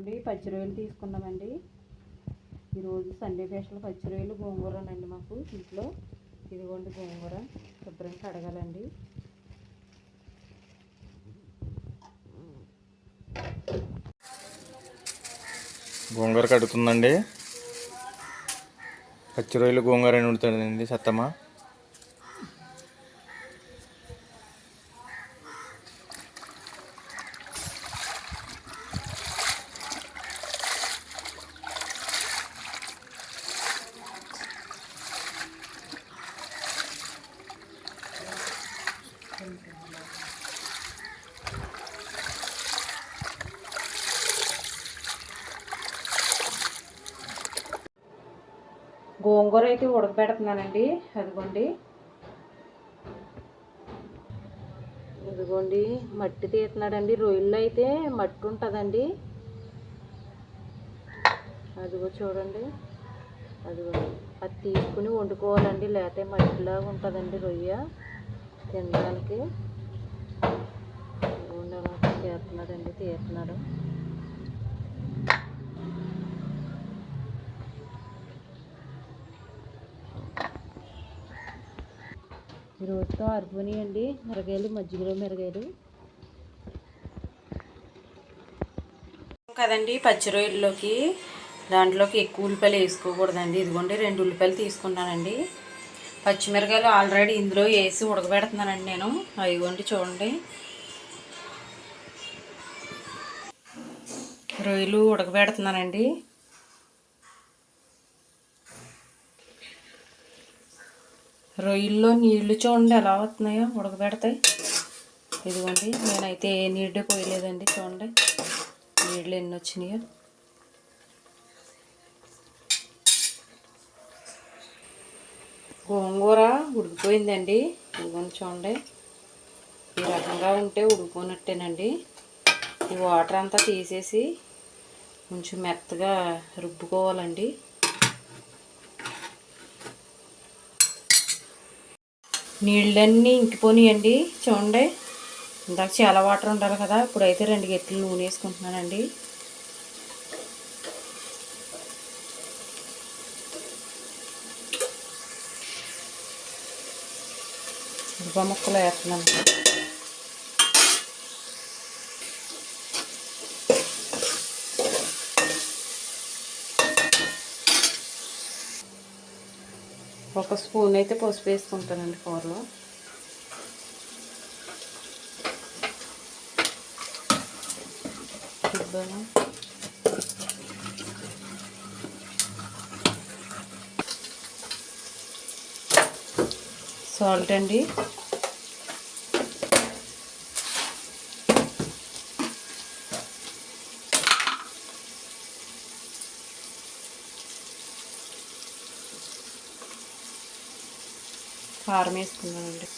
ఇవ్వండి పచ్చి రొయ్యలు తీసుకున్నామండి. ఈరోజు సండే స్పెషల్ పచ్చి రొయ్యలు గోంగూరనండి మాకు ఇంట్లో. ఇదిగోండి గోంగూర శుభ్రంగా కడగాలండి. గోంగూర కడుతుందండి పచ్చి రొయ్యలు గోంగూర అని ఉంటుందండి సత్తమ్మ? గోంగూర అయితే ఉడకబెడుతున్నానండి. అదిగోండి. ఇదిగోండి మట్టి తీస్తున్నాడండి. రొయ్యల్లో అయితే మట్టి ఉంటుందండి. అదిగో చూడండి. అదిగోండి అది తీసుకుని వండుకోవాలండి. లేకపోతే మట్టిలాగా ఉంటుందండి రొయ్య. తినడానికి. ఇదిగోండి అలా తీస్తున్నాడండి తీస్తున్నాడు ఈరోజుతో రోజుతో మిరగాయలు మజ్జిగలో మిరగాయలు. కదండి పచ్చి రొయ్యల్లోకి దాంట్లోకి ఎక్కువ ఉల్లిపాయలు వేసుకోకూడదండి. ఇదిగోండి రెండు ఉల్లిపాయలు తీసుకున్నానండి. పచ్చిమిరకాయలు ఆల్రెడీ ఇందులో వేసి ఉడకబెడుతున్నానండి నేను. అవిగోండి చూడండి. రొయ్యలు ఉడకబెడుతున్నానండి. రొయ్యల్లో నీళ్ళు చూడండి ఎలా వస్తున్నాయో ఉడకబెడతాయి. ఇదిగోండి నేనైతే ఏ నీళ్ళు పోయలేదండి చూడండి. నీళ్ళు ఎన్ని వచ్చినాయో. గోంగూర ఉడికిపోయిందండి. ఇదిగోని చూడండి. ఈ రకంగా ఉంటే ఉడికిపోయినట్టేనండి. ఈ వాటర్ అంతా తీసేసి కొంచెం మెత్తగా రుబ్బుకోవాలండి. నీళ్ళన్నీ ఇంకిపోనియండి. చూడండి. ఇందాక చాలా వాటర్ ఉండాలి కదా. ఇప్పుడైతే రెండు గెత్తులు నూనె వేసుకుంటున్నానండి. ఉల్లిపాయ ముక్కలు వేస్తున్నాను ఒక స్పూన్ అయితే పసుపు వేసుకుంటానండి కూరలో. చూద్దాము? సాల్ట్ అండి. కారం వేసుకున్నానండి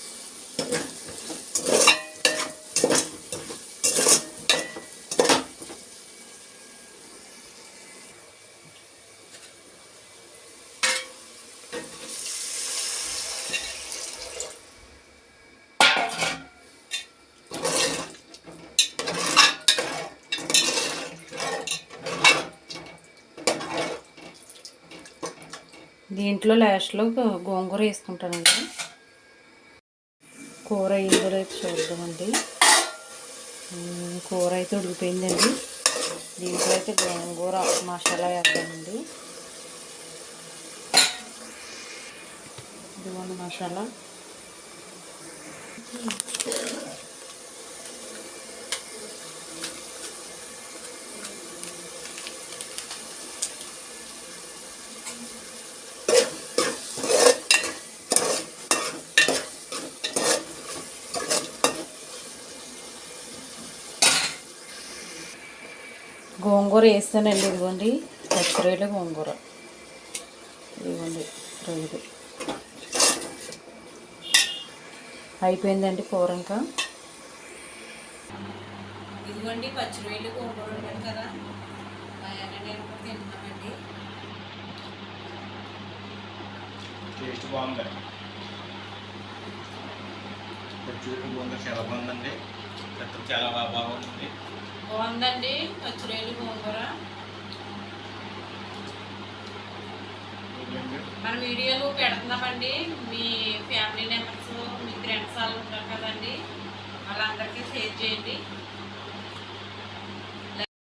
దీంట్లో లాస్ట్లో గోంగూర వేసుకుంటానండి. కూర ఇందులో అయితే చూద్దామండి. కూర అయితే ఉడికిపోయిందండి. దీంట్లో అయితే గోంగూర మసాలా వేద్దామండి. ఇదిగోండి మసాలా. గోంగూర వేస్తానండి ఇదిగోండి. పచ్చిరొయ్యలు గోంగూర. ఇదిగోండి రొయ్యలు. అయిపోయిందండి కూర ఇంకా. ఇదిగోండి పచ్చిరొయ్యలు గోంగూర ఉంటాడు కదా. నేను కూడా తింటున్నామండి. టేస్ట్ బాగుంది. పచ్చి రొయ్యలు గోంగూర చాలా బాగుందండి. క్రితం చాలా బాగుంటుంది. బాగుందండి. పచ్చిరేలు గోంగూర. మన వీడియోలు పెడుతున్నామండి. మీ ఫ్యామిలీ మెంబర్స్ మీ ఫ్రెండ్స్ వాళ్ళు ఉంటారు కదండి. వాళ్ళందరికీ షేర్ చేయండి.